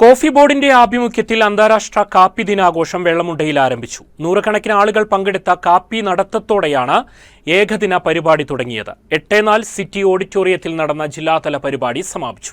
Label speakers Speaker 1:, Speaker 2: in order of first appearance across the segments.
Speaker 1: Coffee ബോർഡിന്റെ ആഭിമുഖ്യത്തിൽ അന്താരാഷ്ട്ര കാപ്പി ദിനാഘോഷം വെള്ളമുണ്ടയിൽ ആരംഭിച്ചു. നൂറുകണക്കിന് ആളുകൾ പങ്കെടുത്ത കാപ്പി നടത്തത്തോടെയാണ് ഏകദിന പരിപാടി തുടങ്ങിയത്. എട്ടേനാൽ സിറ്റി ഓഡിറ്റോറിയത്തിൽ നടന്ന ജില്ലാതല പരിപാടി സമാപിച്ചു.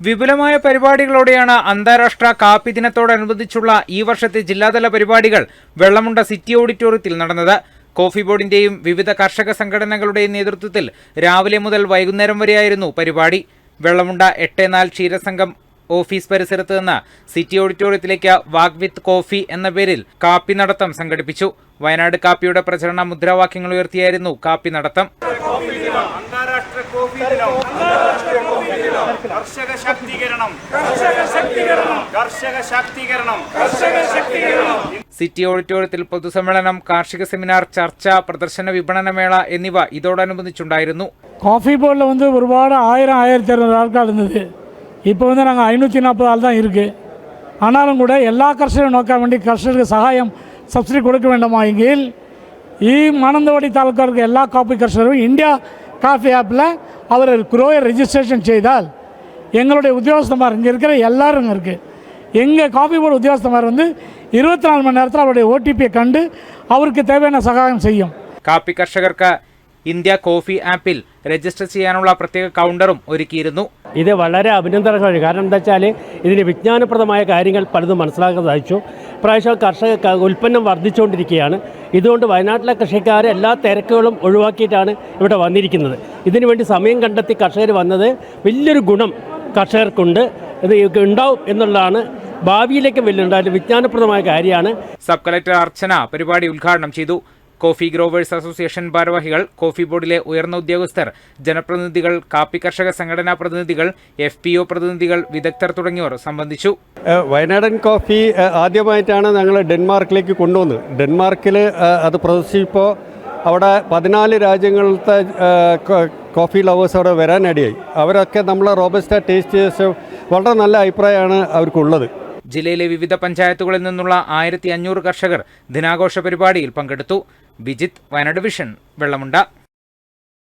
Speaker 2: വിപുലമായ പരിപാടികളോടെയാണ് അന്താരാഷ്ട്ര കാപ്പി ദിനത്തോടനുബന്ധിച്ചുള്ള ഈ വർഷത്തെ ജില്ലാതല പരിപാടികൾ വെള്ളമുണ്ട സിറ്റി ഓഡിറ്റോറിയത്തിൽ നടന്നത്. കോഫി ബോർഡിന്റെയും വിവിധ കർഷക സംഘടനകളുടെയും നേതൃത്വത്തിൽ രാവിലെ മുതൽ വൈകുന്നേരം വരെയായിരുന്നു പരിപാടി. വെള്ളമുണ്ട എട്ടേനാല് ക്ഷീരസംഘം ഓഫീസ് പരിസരത്ത് നിന്ന് സിറ്റി ഓഡിറ്റോറിയത്തിലേക്ക് വാഗ് വിത്ത് കോഫി എന്ന പേരിൽ കാപ്പി നടത്തം സംഘടിപ്പിച്ചു. വയനാട് കാപ്പിയുടെ പ്രചരണ മുദ്രാവാക്യങ്ങൾ ഉയർത്തിയായിരുന്നു കാപ്പി നടത്തം.
Speaker 3: കർഷക ശാക്തീകരണം കർഷക ശാക്തീകരണം കർഷക ശാക്തീകരണം
Speaker 2: സിറ്റി ഓഡിറ്റോറിയത്തിൽ പൊതുസമ്മേളനം കാർഷിക സെമിനാർ ചർച്ച പ്രദർശന വിപണനമേള എന്നിവ ഇതോടനുബന്ധിച്ചുണ്ടായിരുന്നു.
Speaker 4: காஃபி போர்டில் வந்து ஒருபாடு ஆயிரம் ஆயிரத்தி இரநூறு ஆட்கள் இருந்தது. இப்போ வந்து நாங்கள் ஐநூற்றி நாற்பது ஆள் தான் இருக்குது ஆனாலும் கூட எல்லா கர்ஷனையும் நோக்க வேண்டி கர்ஷருக்கு சகாயம் சப்சிடி கொடுக்க வேண்டுமா? எங்கில் ஈ மானந்தவாடி தாலுக்கா இருக்க எல்லா காஃபி கர்ஷரும் இந்தியா காஃபி ஆப்பில் அவர் குரோயர் ரெஜிஸ்ட்ரேஷன் செய்தால் எங்களுடைய உத்தியோகஸ்தமார் இங்கே இருக்கிற எல்லோரும் இருக்குது எங்கள் காஃபி போர்டு உத்தியோகஸ்தமார் வந்து இருபத்தி நாலு மணி நேரத்தில் அவருடைய ஓடிபியை கண்டு அவருக்கு தேவையான சகாயம் செய்யும்.
Speaker 2: காப்பி கர்ஷகர்க்க இந்தியா காஃபி ஆப்பில் രജിസ്റ്റർ ചെയ്യാനുള്ള പ്രത്യേക കൗണ്ടറും ഒരുക്കിയിരുന്നു.
Speaker 5: ഇത് വളരെ അഭിനന്ദനമാണ് കാരണം എന്താ വെച്ചാൽ ഇതിന് വിജ്ഞാനപ്രദമായ കാര്യങ്ങൾ പലതും മനസ്സിലാക്കാൻ സാധിച്ചു. പ്രാവശ്യം കർഷക ഉൽപ്പന്നം വർദ്ധിച്ചുകൊണ്ടിരിക്കുകയാണ്. ഇതുകൊണ്ട് വയനാട്ടിലെ കൃഷിക്കാർ എല്ലാ തിരക്കുകളും ഒഴിവാക്കിയിട്ടാണ് ഇവിടെ വന്നിരിക്കുന്നത്. ഇതിനുവേണ്ടി സമയം കണ്ടെത്തി കർഷകർ വന്നത് വലിയൊരു ഗുണം കർഷകർക്കുണ്ട്. ഇത് ഉണ്ടാവും എന്നുള്ളതാണ് ഭാവിയിലേക്ക് വലിയ വിജ്ഞാനപ്രദമായ കാര്യമാണ്.
Speaker 2: സബ് കളക്ടർ അർച്ചന പരിപാടി ഉദ്ഘാടനം ചെയ്തു. കോഫി ഗ്രോവേഴ്സ് അസോസിയേഷൻ ഭാരവാഹികൾ കോഫി ബോർഡിലെ ഉയർന്ന ഉദ്യോഗസ്ഥർ ജനപ്രതിനിധികൾ കാപ്പി കർഷക സംഘടനാ പ്രതിനിധികൾ എഫ് പി ഒ പ്രതിനിധികൾ വിദഗ്ധർ തുടങ്ങിയവർ സംബന്ധിച്ചു.
Speaker 6: വയനാടൻ കോഫി ആദ്യമായിട്ടാണ് ഞങ്ങൾ ഡെൻമാർക്കിലേക്ക് കൊണ്ടുവന്നത്. ഡെൻമാർക്കിൽ അത് പ്രദർശിപ്പോൾ അവിടെ പതിനാല് രാജ്യങ്ങളിലത്തെ കോഫി ലവേഴ്സ് അവിടെ വരാനിടയായി അവരൊക്കെ നമ്മളെ റോബസ്റ്റ ടേസ്റ്റ് വളരെ നല്ല അഭിപ്രായമാണ് അവർക്കുള്ളത്.
Speaker 2: ജില്ലയിലെ വിവിധ പഞ്ചായത്തുകളിൽ നിന്നുള്ള ആയിരത്തി കർഷകർ ദിനാഘോഷ പരിപാടിയിൽ പങ്കെടുത്തു. വിജിത് വയനാട് വിഷൻ വെള്ളമുണ്ട.